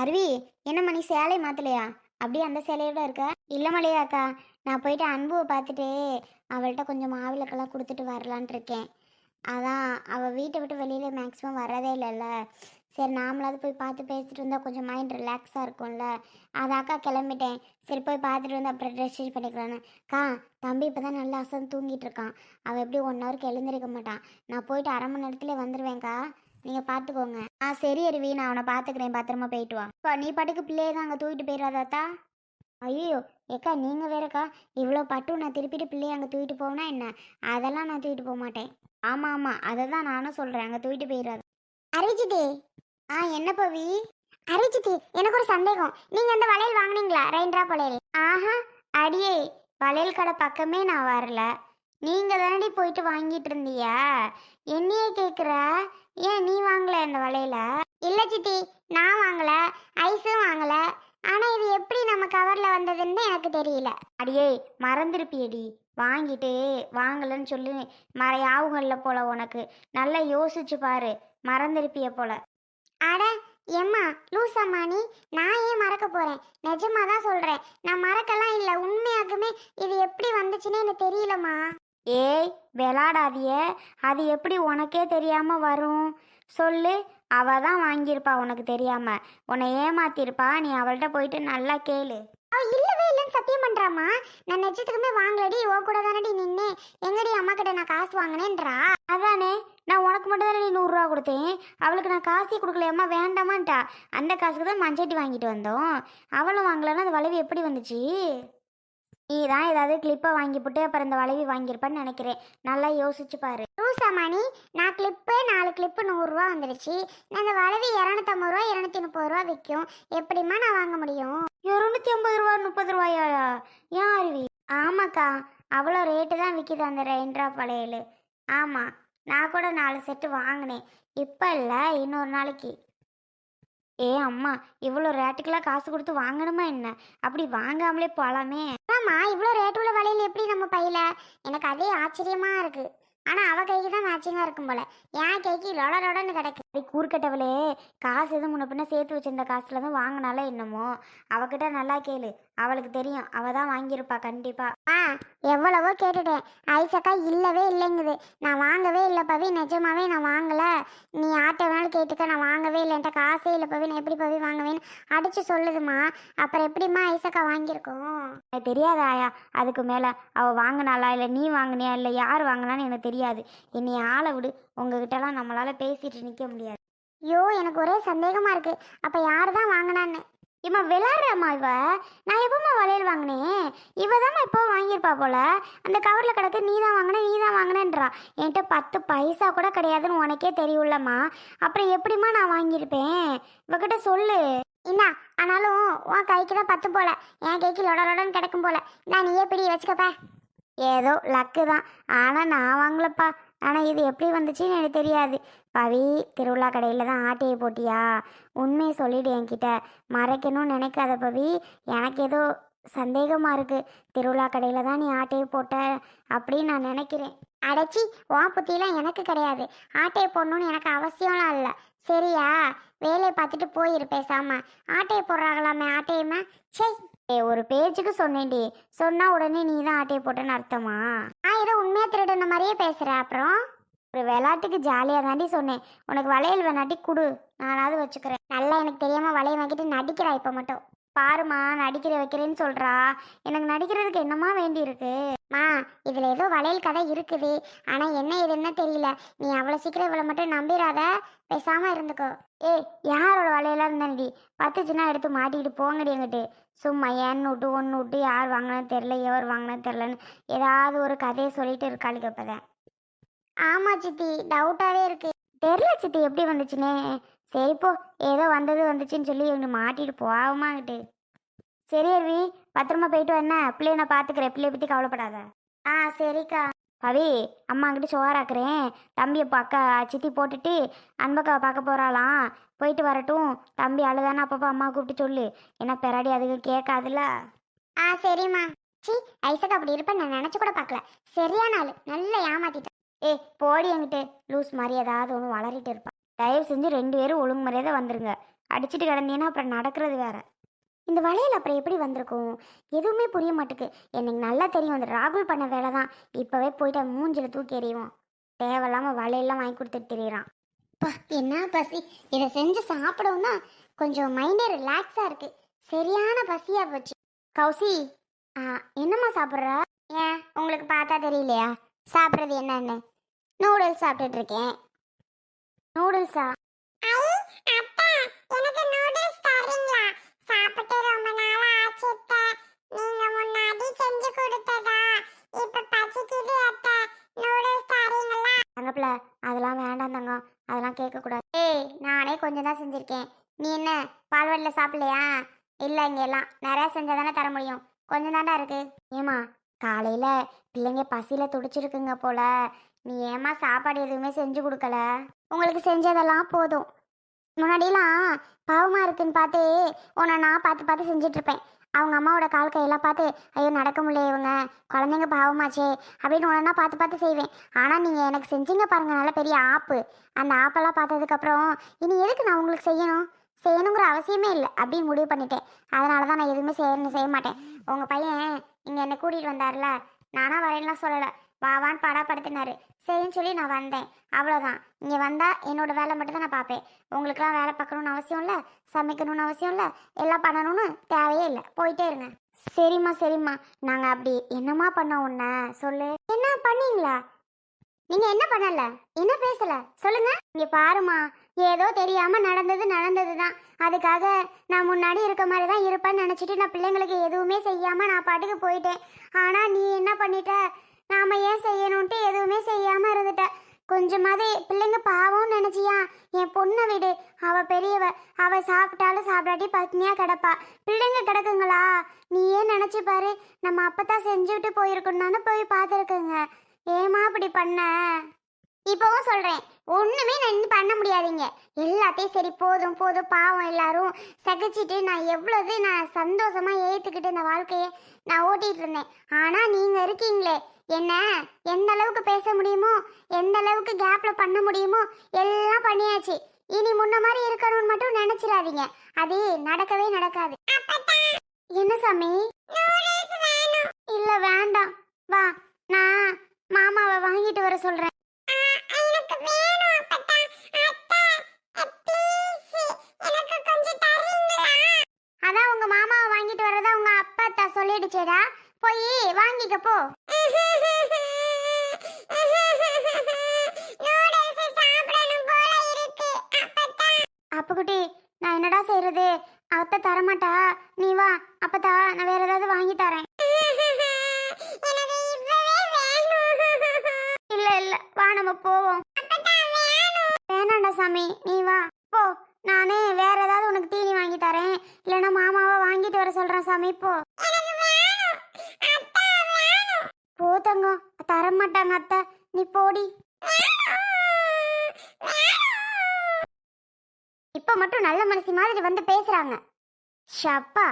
அருவி என்னம்மா நீ சேலை மாத்தலையா? அப்படியே அந்த சேலையோட இருக்க? இல்ல மலையாக்கா நான் போயிட்டு அன்புவை பார்த்துட்டு அவள்கிட்ட கொஞ்சம் மாவிளக்கெல்லாம் கொடுத்துட்டு வரலான்ட்டு இருக்கேன். அதான் அவள் வீட்டை விட்டு வெளியில் மேக்ஸிமம் வரதே இல்லைல்ல சரி நாமளாவது போய் பார்த்து பேசிட்டு இருந்தால் கொஞ்சம் மைண்ட் ரிலாக்ஸாக இருக்கும்ல. அதாக்கா கிளம்பிட்டேன். சரி போய் பார்த்துட்டு வந்து அப்புறம் ட்ரெஸ் சேஞ்ச் பண்ணிக்கலான்னு அக்கா தம்பி இப்போ தான் நல்லா அசந்து தூங்கிட்டு இருக்கான். அவள் எப்படி ஒன் ஹவருக்கு எழுந்திருக்க மாட்டான். நான் போயிட்டு அரை மணி நேரத்துல வந்துடுவேன்க்கா நீங்கள் பார்த்துக்கோங்க ஆ சரி அருவி. நான் அவனை பார்த்துக்கிறேன் பத்திரமா போயிட்டு வா. இப்போ நீ பாட்டுக்கு பிள்ளையை தான் அங்கே தூக்கிட்டு போயிடாதாத்தா ஐயோ ஏக்கா நீங்கள் வேறக்கா. இவ்வளோ பட்டு நான் திருப்பிட்டு பிள்ளையை அங்கே தூக்கிட்டு போனா என்ன? அதெல்லாம் நான் தூக்கிட்டு போக மாட்டேன். ஆமாம் ஆமாம் அதை தான் நானும் சொல்கிறேன் அங்கே தூக்கிட்டு போயிடாது அரிஜிதி ஆ என்ன பவி? அரிஜிதி எனக்கு ஒரு சந்தேகம். நீங்கள் அந்த வளையல் வாங்குனீங்களா? ரெயின்ட்ரா வளையல்? ஆஹா அடியே. வளையல் கடை பக்கமே நான் வரல. நீங்கள் தானடி போயிட்டு வாங்கிட்டு இருந்தியா? என்னையே கேட்குற ஏன் நீ வாங்கல இந்த வலையில? இல்லை சித்தி நான் வாங்கல. ஐஸும் வாங்கல. ஆனால் இது எப்படி நம்ம கவரில் வந்ததுன்னு எனக்கு தெரியல. அடியே மறந்துருப்பியடி. வாங்கிட்டு வாங்கலன்னு சொல்லி மற யாவுங்கள்ல போல உனக்கு. நல்லா யோசிச்சு பாரு. மறந்துருப்பிய போல. அட எம்மா லூசம்மா நீ. நான் ஏன் மறக்க போறேன்? நிஜமா தான் சொல்றேன். நான் மறக்கலாம் இல்ல. உண்மையாக்குமே இது எப்படி வந்துச்சுன்னு எனக்கு தெரியலம்மா. ஏய் விளாடாதிய. அது எப்படி உனக்கே தெரியாம வரும்? சொல்லு. அவ தான் வாங்கியிருப்பா உனக்கு தெரியாம. உன்னை ஏமாத்திருப்பா நீ அவள்கிட்ட போயிட்டு நல்லா கேளு. அவ இல்லவே இல்லைன்னு சத்தியம் பண்றாமா நான் நிஜத்துக்குமே வாங்கலடி. ஓ கூட தானடி நின்னே எங்கடி அம்மா கிட்ட நான் காசு வாங்கினேன்றா? அதானே. நான் உனக்கு மட்டும் தானே நூறுரூவா கொடுத்தேன். அவளுக்கு நான் காசே கொடுக்கலையம்மா வேண்டாமான்ட்டா. அந்த காசுக்கு தான் மஞ்சட்டி வாங்கிட்டு வந்தோம். அவளும் வாங்கலன்னா அந்த வளைவு எப்படி வந்துச்சு? நீ தான் ஏதாவது கிளிப்பை வாங்கி போட்டு அப்புறம் இந்த வளைவி வாங்கியிருப்பான்னு நினைக்கிறேன். நல்லா யோசிச்சு பாரு. ரூசாமணி நான் கிளிப்பு நாலு கிளிப்பு நூறுரூவா வந்துடுச்சு இந்த வளைவி இரநூத்தம்பது ரூபா இரநூத்தி முப்பது ரூபா விற்கும் எப்படிம்மா நான் வாங்க முடியும்? இரநூத்தி ஐம்பது ரூபா முப்பது ரூபாயா ஏன் அருவி? ஆமாக்கா அவ்வளோ ரேட்டு தான் விற்கிது அந்த ரெயின் ட்ராப் வளையல். ஆமாம் நான் கூட நாலு செட்டு வாங்கினேன். இப்போ இல்லை இன்னொரு நாளைக்கு. ஏ அம்மா இவ்வளோ ரேட்டுக்கெல்லாம் காசு கொடுத்து வாங்கணுமா என்ன? அப்படி வாங்காமலே போகலாமே ஆமா இவ்வளோ ரேட் உள்ள வளையல் எப்படி நம்ம பையில? எனக்கு அதே ஆச்சரியமா இருக்கு. ஆனா அவள் கைக்கு தான் மேட்சிங்காக இருக்கும் போல. என் கைக்கு லொட லொடன்னு கிடக்கு. அப்படி கூறுக்கட்டவளே காசு எதுவும் முன்ன பின்ன சேர்த்து வச்சிருந்த காசுல தான் வாங்கினால என்னமோ. அவகிட்ட நல்லா கேளு. அவளுக்கு தெரியும். அவள் தான் வாங்கியிருப்பா கண்டிப்பா. ஆ எவ்வளவோ கேட்டுட்டேன். ஐசக்கா இல்லவே இல்லைங்குது. நான் வாங்கவே இல்லை பவி. நிஜமாவே நான் வாங்கல. நீ ஆட்ட வேணாலும் கேட்டுக்க. நான் வாங்கவே இல்லைன்ட்ட காசே இல்லை பவி. நான் எப்படி பவி வாங்குவேன்னு அடிச்சு சொல்லுதுமா அப்புறம் எப்படிம்மா ஐசக்கா வாங்கியிருக்கோம்? எனக்கு தெரியாத ஆயா அதுக்கு மேலே அவள் வாங்கினாளா? இல்லை நீ வாங்கினியா? இல்லை யார் வாங்கினான்னு எனக்கு தெரியும் தெரியாது. என்னை ஆளை விடு. உங்ககிட்டலாம் நம்மளால் பேசிட்டு நிற்க முடியாது. ஐயோ எனக்கு ஒரே சந்தேகமாக இருக்கு. அப்போ யார் தான் வாங்கினான்னு? இம்மா விளாட்றம்மா இவ? நான் எப்போம்மா வளையல் வாங்கினேன் இவ தான் இப்போ வாங்கியிருப்பா போல? அந்த கவரில் கிடக்கு நீ தான் வாங்கின நீ தான் வாங்கினேன்றா. என்கிட்ட பத்து பைசா கூட கிடையாதுன்னு உனக்கே தெரியும்லம்மா. அப்புறம் எப்படிம்மா நான் வாங்கியிருப்பேன்? இவகிட்ட சொல்லு. என்ன ஆனாலும் உன் கைக்கு தான் பத்து போல. என் கைக்கு லொட லொடன்னு கிடக்கும் போல. நான் நீயே பிடி வச்சுக்கப்பேன் ஏதோ லக்கு தான். ஆனால் நான் வாங்கலப்பா. ஆனால் இது எப்படி வந்துச்சுன்னு எனக்கு தெரியாது. பவி திருவிழா கடையில் தான் ஆட்டையை போட்டியா? உண்மையை சொல்லிவிடு என்கிட்ட. மறைக்கணும்னு நினைக்காத பவி. எனக்கு ஏதோ சந்தேகமாக இருக்குது திருவிழா கடையில் தான் நீ ஆட்டையை போட்ட அப்படின்னு நான் நினைக்கிறேன். அடைச்சி உன் புத்திலாம் எனக்கு கிடையாது. ஆட்டையை போடணும்னு எனக்கு அவசியம்லாம் இல்லை. சரியா? வேலையை பார்த்துட்டு போயிரு பேசாமல் ஆட்டையை போடுறாங்களாமே ஆட்டையுமே சே ஏ ஒரு பேஜுக்கு சொன்னேன்டி. சொன்னா உடனே நீ தான் ஆட்டையை போட்டேன்னு அர்த்தமா? நான் ஏதோ உண்மையா திருடுன மாதிரியே பேசுற அப்புறம்? ஒரு விளையாட்டுக்கு ஜாலியாக தாண்டி சொன்னேன். உனக்கு வளையல் வேணாட்டி குடு. நானாவது வச்சுக்கிறேன். நல்லா எனக்கு தெரியாம வளையம் வாங்கிட்டு நடிக்கிறா இப்போ மட்டும். பாருமா நடிக்கிற வைக்கிறேன்னு சொல்றா. எனக்கு நடிக்கிறதுக்கு என்னமா வேண்டி இருக்கு? மா இதுல ஏதோ வளையல் கதை இருக்குது. ஆனா என்ன இதுன்னு தெரியல. நீ அவ்வளவு சீக்கிரம் இவ்வளவு மட்டும் நம்பிடாத பேசாம இருந்துக்கோ. ஏய் யாரோட வளையலா இருந்தாண்டி பத்துச்சுன்னா எடுத்து மாட்டிக்கிட்டு போங்கடி எங்கிட்டு சும்மா ஏன்னு விட்டு ஒன்று விட்டு யார் வாங்கினது தெரில எவர் வாங்கினது தெரிலன்னு ஏதாவது ஒரு கதையை சொல்லிட்டு இருக்காளுக்கு இப்போதான். ஆமா சித்தி டவுட்டாவே இருக்கு. தெரில சித்தி எப்படி வந்துச்சுனே சரி போ ஏதோ வந்தது வந்துச்சுன்னு சொல்லி இவங்க மாட்டிட்டு போவாமாங்கிட்டு சரி அருவி பத்திரமா போயிட்டு வந்தேன் பிள்ளைய நான் பார்த்துக்கிறேன் பிள்ளைய பற்றி கவலைப்படாத. ஆ சரிக்கா. பவி அம்மா அங்கிட்டு சோறாக்குறேன் தம்பியை பார்க்க சித்தி போட்டுட்டு அன்பக்காவை பார்க்க போகிறாளாம் போயிட்டு வரட்டும். தம்பி அழுதானே அப்பப்போ அம்மா கூப்பிட்டு சொல்லு. ஏன்னா பெறாடி அதுக்கு கேட்காதுல்ல. ஆ சரிம்மா. சி ஐசக் அப்படி இருப்பேன் நான் நினச்சி கூட பார்க்கல. சரியான ஆளு. நல்லா ஏமாத்திட்டேன் ஏ போடி என்கிட்ட. லூஸ் மாதிரி ஏதாவது ஒன்று வளரிட்டு இருப்பான் தயவு செஞ்சு ரெண்டு பேரும் ஒழுங்குமுறையாக தான் வந்துருங்க. அடிச்சிட்டு கிடந்தீங்கன்னா அப்புறம் நடக்கிறது வேற. இந்த வளையல் அப்புறம் எப்படி வந்திருக்கும்? எதுவுமே புரிய மாட்டேக்கு. எனக்கு நல்லா தெரியும். அந்த ராகுல் பண்ண வேலை தான். இப்போவே போயிட்டு மூஞ்சில் தூக்கி எறிவோம் தேவையில்லாமல் வளையல்லாம் வாங்கி கொடுத்துட்டு தெரியறான். பா என்ன பசி? இதை செஞ்சு சாப்பிடவும்னா கொஞ்சம் மைண்டே ரிலாக்ஸாக இருக்கு. சரியான பசியாக போச்சு. கௌசி ஆ, என்னம்மா சாப்பிட்ற? ஏன் உங்களுக்கு பார்த்தா தெரியலையா? சாப்பிட்றது என்னன்னு? நூடுல்ஸ் சாப்பிட்டுட்டு இருக்கேன். நூடுல்ஸா? அத்தை எனக்கு நூடுல்ஸ் தரீங்களா? சாப்பிட்டு ரொம்ப நாள் ஆச்சு அத்தை. நீங்க முன்னாடி செஞ்சு கொடுத்ததா? இப்ப பசிக்குது அத்தை. நூடுல்ஸ் தரீங்களா? தங்கப்பில் அதெல்லாம் வேண்டாம் தங்கம். அதெல்லாம் கேட்கக்கூடாது. ஏய் நானே கொஞ்சம் தான் செஞ்சுருக்கேன். நீ என்ன பால்வாடியில் சாப்பிடலையா? இல்லை இங்கே எல்லாம் நிறையா செஞ்சால் தானே தர முடியும். கொஞ்சம் தாண்டா இருக்கு. ஏமா காலையில் பிள்ளைங்க பசியில் துடிச்சிருக்குங்க போல. நீ ஏமா சாப்பாடு எதுவுமே செஞ்சு கொடுக்கல? உங்களுக்கு செஞ்சதெல்லாம் போதும். முன்னாடிலாம் பாவமாக இருக்குன்னு பார்த்து உன்னை நான் பார்த்து பார்த்து செஞ்சிட்ருப்பேன். அவங்க அம்மாவோட கால் கையெல்லாம் பார்த்து ஐயோ நடக்க முடியல இவங்க. குழந்தைங்க பாவமாச்சே. அப்படின்னு உடனே பார்த்து பார்த்து செய்வேன். ஆனால் நீங்கள் எனக்கு செஞ்சீங்க பாருங்கள் நல்ல பெரிய ஆப்பு. அந்த ஆப்பெல்லாம் பார்த்ததுக்கப்புறம் இனி எதுக்கு நான் உங்களுக்கு செய்யணும்? செய்யணுங்கிற அவசியமே இல்லை அப்படின்னு முடிவு பண்ணிட்டேன். அதனால தான் நான் எதுவுமே செய்யணும் செய்ய மாட்டேன். உங்கள் பையன் இங்கே என்னை கூட்டிகிட்டு வந்தார்ல நானாக வரேன்லாம் சொல்லலை. வாவான்னு படாப்படுத்தினாரு. சரின்னு சொல்லி நான் வந்தேன். அவ்வளோதான் இங்கே வந்தால் என்னோட வேலை மட்டும் தான் நான் பார்ப்பேன். உங்களுக்குலாம் வேலை பார்க்கணுன்னு அவசியம் இல்லை சமைக்கணும்னு அவசியம் இல்லை எல்லாம் பண்ணணும்னு தேவையே இல்லை. போயிட்டே இருங்க. சரிம்மா சரிம்மா. நாங்கள் அப்படி என்னம்மா பண்ணோம் உன்னை? சொல்லு. என்ன பண்ணீங்களா? நீங்கள் என்ன பண்ணல? என்ன பேசல? சொல்லுங்க. இங்கே பாருமா ஏதோ தெரியாம நடந்தது நடந்தது தான் அதுக்காக நான் முன்னாடி இருக்க மாதிரி தான் இருப்பேன்னு நினச்சிட்டு நான் பிள்ளைங்களுக்கு எதுவுமே செய்யாமல் நான் பாட்டுக்கு போயிட்டேன். ஆனால் நீ என்ன பண்ணிட்ட? நாம ஏன் செய்யணும்ட்டு எதுவுமே செய்யாம இருந்துட்ட. கொஞ்சமாவது பிள்ளைங்க பாவம்னு நினைச்சியா? என் பொண்ணை விடு. அவ பெரியவ. அவ சாப்பிட்டாலும் சாப்பிடாட்டி பத்னியா கிடப்பா. பிள்ளைங்க கிடக்குங்களா? நீ ஏன் நினைச்சு பாரு. நம்ம அப்பதான் செஞ்சுட்டு போயிருக்கணும்னு போய் பார்த்துருக்குங்க. ஏமா அப்படி பண்ண? இப்பவும் சொல்றேன். ஒண்ணுமே நான் இன்னும் பண்ண முடியாதீங்க. எல்லாத்தையும் சரி போதும் போதும். பாவம் எல்லாரும் சகிச்சிட்டு நான் எவ்வளவு நான் சந்தோஷமா ஏத்துக்கிட்டு இந்த வாழ்க்கையை நான் ஓட்டிட்டு இருந்தேன். ஆனா நீங்க இருக்கீங்களே. என்ன? எந்த அளவுக்கு பேச முடியுமோ எந்த அளவுக்கு கேப்ல பண்ண முடியுமோ எல்லாம் பண்ணியாச்சு. இனி முன்ன மாதிரி இருக்கணும்னு மட்டும் நினைச்சிடாதீங்க. அது நடக்கவே நடக்காது. என்ன சாமி? இல்ல வேண்டாம். வா நான் மாமாவை வாங்கிட்டு வர சொல்றேன். எனக்கு அதான் உங்க மாமாவை வாங்கிட்டு வரதா உங்க அப்பா அத்தா சொல்லிடுச்சேடா. போய் வாங்கிக்க போ நூடுல்ஸ் சாப்பிடணும் போல இருக்கு அப்பத்தா அப்புக்குட்டி நான் என்னடா செய்யறது அத்தை தரமாட்டா? நீ வா அப்பதா நான் வேற ஏதாவது வாங்கி தரேன். இல்ல இல்ல வா நம்ம போவோம். வேணாண்டா சாமி நீ வா. போ நானே வேற ஏதாவது உனக்கு தீனி வாங்கி தரேன். இல்லைன்னா மாமாவை வாங்கிட்டு வர சொல்றேன் சாமி போ. போ தங்கம் தரமாட்டாங்க அத்தை. நீ போடி இப்ப மட்டும் நல்ல மனசு மாதிரி வந்து பேசுறாங்க. ஷப்பா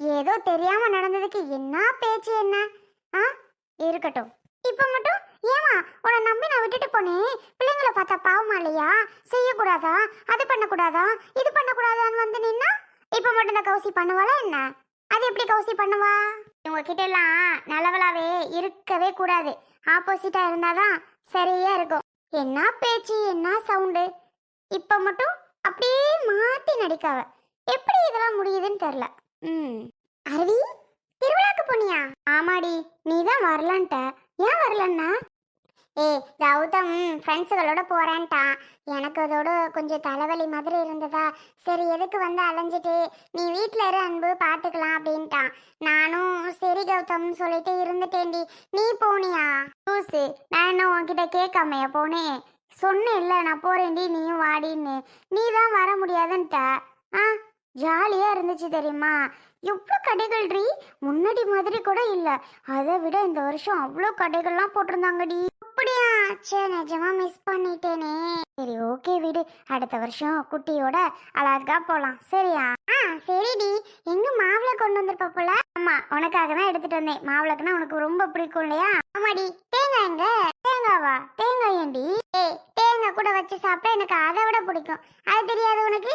ஏதோ தெரியாம நடந்ததுக்கு என்ன பேச்சு என்ன? ஆ? இருக்கட்டும். இப்ப மட்டும் ஏமா உன்னை நம்பி நான் விட்டுட்டு போனேன். பிள்ளைங்களை பார்த்தா பாவமா இல்லையா? செய்யக்கூடாதா? அது பண்ணக்கூடாதா? இது பண்ணக்கூடாதான்னு வந்து நின்னா இப்ப மட்டும் இந்த கௌசி பண்ணுவாளா என்ன? அது எப்படி கௌசி பண்ணுவா? இவங்க கிட்ட எல்லாம் நல்லவளாவே இருக்கவே கூடாது. ஆப்போசிட்டா இருந்தாதான் சரியா இருக்கும். என்ன பேச்சு என்ன சவுண்டு? இப்ப மட்டும் அப்படியே மாற்றி நடிக்காவ. எப்படி இதெல்லாம் முடியுதுன்னு தெரியல ம். அருவி திருவிழாக்கு போனியா? ஆமாடி நீ தான் வரலான்ட்ட. ஏன் வரலன்னா? ஏய் கௌதம் ஃப்ரெண்ட்ஸுகளோட போகிறேன்ட்டான் எனக்கு அதோட கொஞ்சம் தலைவலி மாதிரி இருந்ததா? சரி எதுக்கு வந்து அலைஞ்சிட்டு? நீ வீட்டில் இரு அன்பு பார்த்துக்கலாம் அப்படின்ட்டான். நானும் சரி கௌதம்னு சொல்லிட்டு இருந்துட்டேன்டி. நீ போனியா? லூசு நான் என்ன உன்கிட்ட கேட்காமையா போனேன்? சொன்னேன்ல நான் போறேன்டி நீயும் வாடின்னு. நீ தான் வர முடியாதுன்ட்ட. ஆ ஜாலியா இருந்துச்சு தெரியுமா? எவ்வளோ கடைகள்ரி முன்னாடி மாதிரி கூட இல்லை. அதை விட இந்த வருஷம் அவ்வளோ கடைகள்லாம் போட்டிருந்தாங்கடி. அப்படியா? சே நிஜமா மிஸ் பண்ணிட்டேனே. சரி ஓகே விடு. அடுத்த வருஷம் குட்டியோட அழகா போலாம். சரியா? ஆ சரிடி. எங்க மாவிளை கொண்டு வந்திருப்ப போல? ஆமா உனக்காக தான் எடுத்துட்டு வந்தேன். மாவிளக்குனா உனக்கு ரொம்ப பிடிக்கும் இல்லையா? ஆமாடி. தேங்காய் எங்க? தேங்காவா? தேங்காய் ஏண்டி? ஏய் தேங்காய் தேங்காய் கூட வச்சு சாப்பிட்டா எனக்கு அதை விட பிடிக்கும். அது தெரியாது உனக்கு?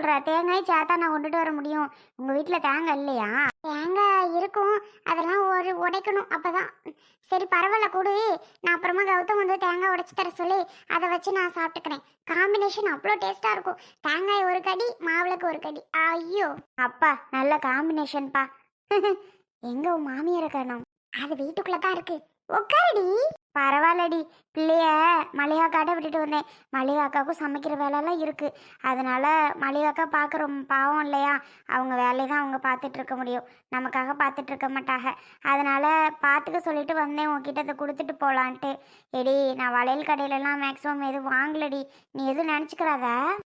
சொல்கிற தேங்காய் சாத்தா நான் கொண்டுட்டு வர முடியும். உங்க வீட்டில் தேங்காய் இல்லையா? தேங்காய் இருக்கும். அதெல்லாம் ஒரு உடைக்கணும். அப்பதான். சரி பரவாயில்ல கொடு. நான் அப்புறமா கௌதம் வந்து தேங்காய் உடைச்சு தர சொல்லி அதை வச்சு நான் சாப்பிட்டுக்கிறேன். காம்பினேஷன் அவ்வளோ டேஸ்ட்டாக இருக்கும். தேங்காய் ஒரு கடி மாவிளக்கு ஒரு கடி. ஐயோ! அப்பா நல்ல காம்பினேஷன்ப்பா எங்கே உன் மாமியார் இருக்கணும் அது வீட்டுக்குள்ள தான் இருக்கு. உட்காரடி பரவாயில்லடி. பிள்ளைய மளிகாக்காட்ட விட்டுட்டு வந்தேன். மளிகாக்காவுக்கும் சமைக்கிற வேலைலாம் இருக்குது அதனால் மளிகாக்கா பார்க்க ரொம்ப பாவம் இல்லையா? அவங்க வேலையை தான் அவங்க பார்த்துட்டு இருக்க முடியும். நமக்காக பார்த்துட்டு இருக்க மாட்டாங்க அதனால் பார்த்துக்க சொல்லிட்டு வந்தேன். உங்ககிட்ட அதை கொடுத்துட்டு போகலான்ட்டு எடி நான் வளையல் கடையிலலாம் மேக்ஸிமம் எதுவும் வாங்கலடி. நீ எதுவும் நினச்சிக்கிறாத?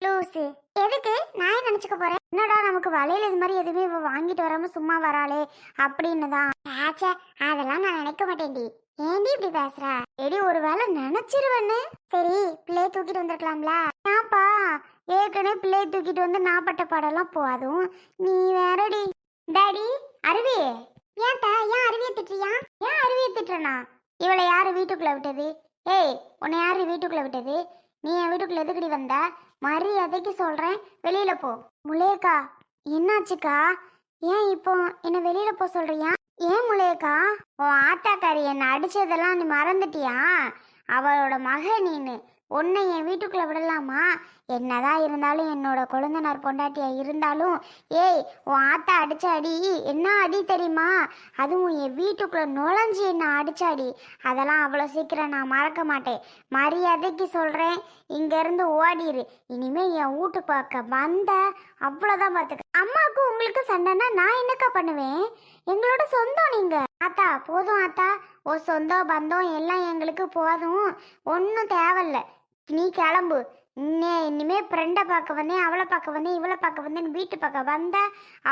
லூசு. எதுக்கு? நான் நினச்சிக்க போகிறேன் என்னடா நமக்கு வளையல் இது மாதிரி எதுவுமே வாங்கிட்டு வராமல் சும்மா வராளே? அப்படின்னு தான். ஆச்சே அதெல்லாம் நான் நினைக்க மாட்டேன்டி. ஏண்டி இப்படி பேசுற? எடி ஒருவேளை நினைச்சிருவேன்னு. சரி பிள்ளைய தூக்கிட்டு வந்திருக்கலாம்ல. ஏன்ப்பா ஏற்கனவே பிள்ளைய தூக்கிட்டு வந்து நான் பட்ட பாடெல்லாம் போதும் நீ வேறடி. டாடி அருவி. ஏன்டா ஏன் அருவியை திட்டுறியா? ஏன் அருவியை திட்டுறனா? இவளை யாரு வீட்டுக்குள்ள விட்டது? ஏய் உன்னை யாரு வீட்டுக்குள்ள விட்டது? நீ என் வீட்டுக்குள்ள எதுக்குடி வந்த? மரியாதைக்கு சொல்றேன். வெளியில போ. முலேக்கா என்னாச்சுக்கா? ஏன் இப்போ என்ன வெளியில போ சொல்றியா? ஏன் முலேக்கா உன் ஆத்தாக்காரி என்னை அடிச்சதெல்லாம் நீ மறந்துட்டியா? அவளோட மக நீனு. உன்னை என் வீட்டுக்குள்ளே விடலாமா? என்னதான் இருந்தாலும் என்னோட கொழுந்தனார் பொண்டாட்டியா இருந்தாலும் ஏய் உன் ஆத்தா அடிச்ச அடி என்ன அடி தெரியுமா? அதுவும் என் வீட்டுக்குள்ள நுழைஞ்சு என்ன அடிச்ச அடி அதெல்லாம் அவ்வளோ சீக்கிரம் நான் மறக்க மாட்டேன். மரியாதைக்கு சொல்கிறேன் இங்கேருந்து ஓடிரு. இனிமேல் என் வீட்டு பார்க்க வந்த அவ்வளோதான் பார்த்துக்க. அம்மாவுக்கு உங்களுக்கு சண்டைன்னா நான் என்னக்கா பண்ணுவேன்? எங்களோட சொந்தம் நீங்கள் ஆத்தா போதும் ஆத்தா. ஓ சொந்தம் பந்தம் எல்லாம் எங்களுக்கு போதும். ஒன்றும் தேவையில்ல. நீ கிளம்பு. இன்னே இனிமே ஃப்ரெண்டை பார்க்க வந்தேன் அவளை பார்க்க வந்தேன் இவளை பார்க்க வந்தேன் வீட்டு பக்கம் வந்த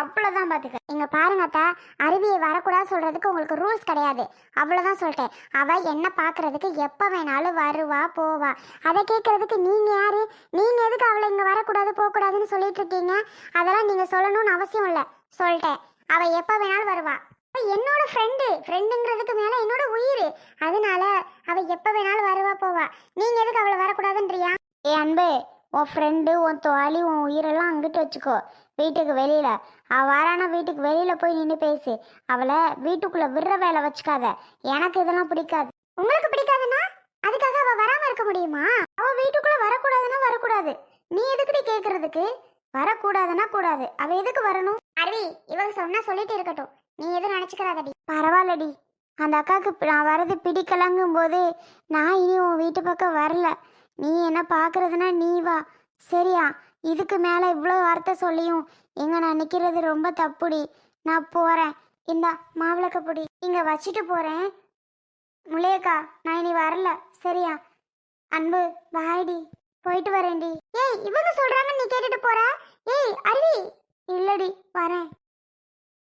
அவ்வளோதான் பார்த்துக்க இங்கே பாருங்க அத்தா அருவியை வரக்கூடாது சொல்கிறதுக்கு உங்களுக்கு ரூல்ஸ் கிடையாது. அவ்வளோதான் சொல்லிட்டேன். அவள் என்ன பார்க்கறதுக்கு எப்போ வேணாலும் வருவா போவா. அதை கேட்குறதுக்கு நீங்கள் யார்? நீங்கள் எதுக்கு அவளை இங்கே வரக்கூடாது போகக்கூடாதுன்னு சொல்லிட்டு இருக்கீங்க? அதெல்லாம் நீங்கள் சொல்லணும்னு அவசியம் இல்லை. சொல்லிட்டேன். அவள் எப்போ வேணாலும் வருவா. என்னோட ஃப்ரெண்டு ஃப்ரெண்டுங்கிறதுக்கு மேலே என்னோட உயிர். அதனால அவள் எப்போ வேணாலும் வருவா போவா. நீங்கள் எதுக்கு அவளை வரக்கூடாதுன்றியா? ஏ அன்பு உன் ஃப்ரெண்டு உன் தோழி உன் உயிரெல்லாம் அங்கிட்டு வச்சுக்கோ. வீட்டுக்கு வெளியில. அவள் வரானா வீட்டுக்கு வெளியில போய் நின்று பேசு. அவளை வீட்டுக்குள்ள விடுற வேலை வச்சுக்காத. எனக்கு இதெல்லாம் பிடிக்காது. உங்களுக்கு பிடிக்காதுன்னா அதுக்காக அவள் வராமல் இருக்க முடியுமா? அவள் வீட்டுக்குள்ள வரக்கூடாதுன்னா வரக்கூடாது. நீ எதுக்குடி கேட்குறதுக்கு வரக்கூடாதுன்னா கூடாது. அவள் எதுக்கு வரணும்? அருவி இவங்க சொன்னா சொல்லிட்டு இருக்கட்டும். நீ எதுவும் நினச்சிக்கிறாதடி பரவாயில்லடி. அந்த அக்காவுக்கு நான் வரது பிடிக்கலங்கும் போது நான் இனி உன் வீட்டு பக்கம் வரல. நீ என்ன பார்க்கறதுனா நீ வா. சரியா? இதுக்கு மேலே இவ்வளோ வார்த்தை சொல்லியும் எங்க நான் நிற்கிறது ரொம்ப தப்புடி. நான் போகிறேன் இந்தா மாவிளக்கப்பொடி இங்கே வச்சுட்டு போகிறேன் முளையக்கா நான் இனி வரல. சரியா? அன்பு பாய்டி. போயிட்டு வரேன்டி. ஏய் இவங்க சொல்கிறாங்கன்னு நீ கேட்டுட்டு போற? ஏய் அருவி. இல்லடி வரேன்.